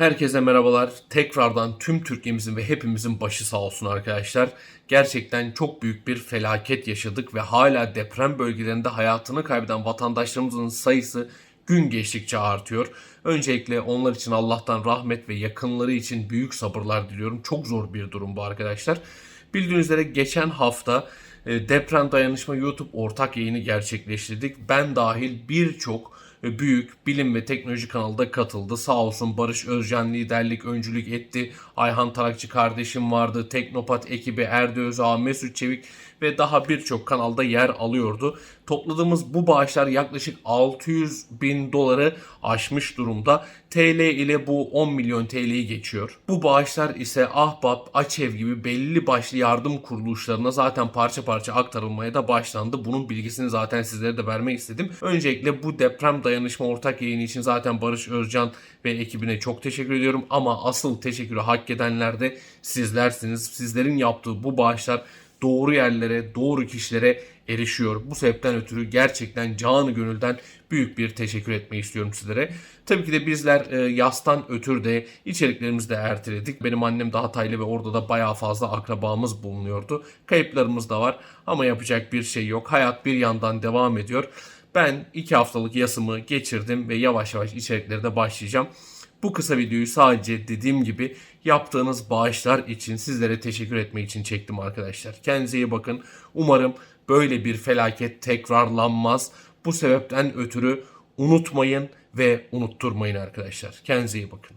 Herkese merhabalar. Tekrardan tüm Türkiye'mizin ve hepimizin başı sağ olsun arkadaşlar. Gerçekten çok büyük bir felaket yaşadık ve hala deprem bölgelerinde hayatını kaybeden vatandaşlarımızın sayısı gün geçtikçe artıyor. Öncelikle onlar için Allah'tan rahmet ve yakınları için büyük sabırlar diliyorum. Çok zor bir durum bu arkadaşlar. Bildiğiniz üzere geçen hafta e, deprem dayanışma YouTube ortak yayını gerçekleştirdik. Ben dahil birçok büyük bilim ve teknoloji kanalı da katıldı. Sağ olsun Barış Özcan liderlik, öncülük etti. Ayhan Tarakçı kardeşim vardı. Teknopat ekibi Erdi Özağ, Mesut Çevik ve daha birçok kanalda yer alıyordu. Topladığımız bu bağışlar yaklaşık 600 bin doları aşmış durumda. TL ile bu 10 milyon TL'yi geçiyor. Bu bağışlar ise Ahbap, Açev gibi belli başlı yardım kuruluşlarına zaten parça parça aktarılmaya da başlandı. Bunun bilgisini zaten sizlere de vermek istedim. Öncelikle bu deprem dayanışma ortak yayını için zaten Barış Özcan ve ekibine çok teşekkür ediyorum. Ama asıl teşekkürü hak edenler de sizlersiniz. Sizlerin yaptığı bu bağışlar doğru yerlere, doğru kişilere erişiyor. Bu sebepten ötürü gerçekten canı gönülden büyük bir teşekkür etmeyi istiyorum sizlere. Tabii ki de bizler e, yastan ötürü de içeriklerimizi de erteledik. Benim annem de Hataylı ve orada da bayağı fazla akrabamız bulunuyordu. Kayıplarımız da var ama yapacak bir şey yok. Hayat bir yandan devam ediyor. Ben iki haftalık yasımı geçirdim ve yavaş yavaş içeriklere de başlayacağım. Bu kısa videoyu sadece dediğim gibi yaptığınız bağışlar için sizlere teşekkür etmek için çektim arkadaşlar. Kendinize iyi bakın. Umarım böyle bir felaket tekrarlanmaz. Bu sebepten ötürü unutmayın ve unutturmayın arkadaşlar. Kendinize iyi bakın.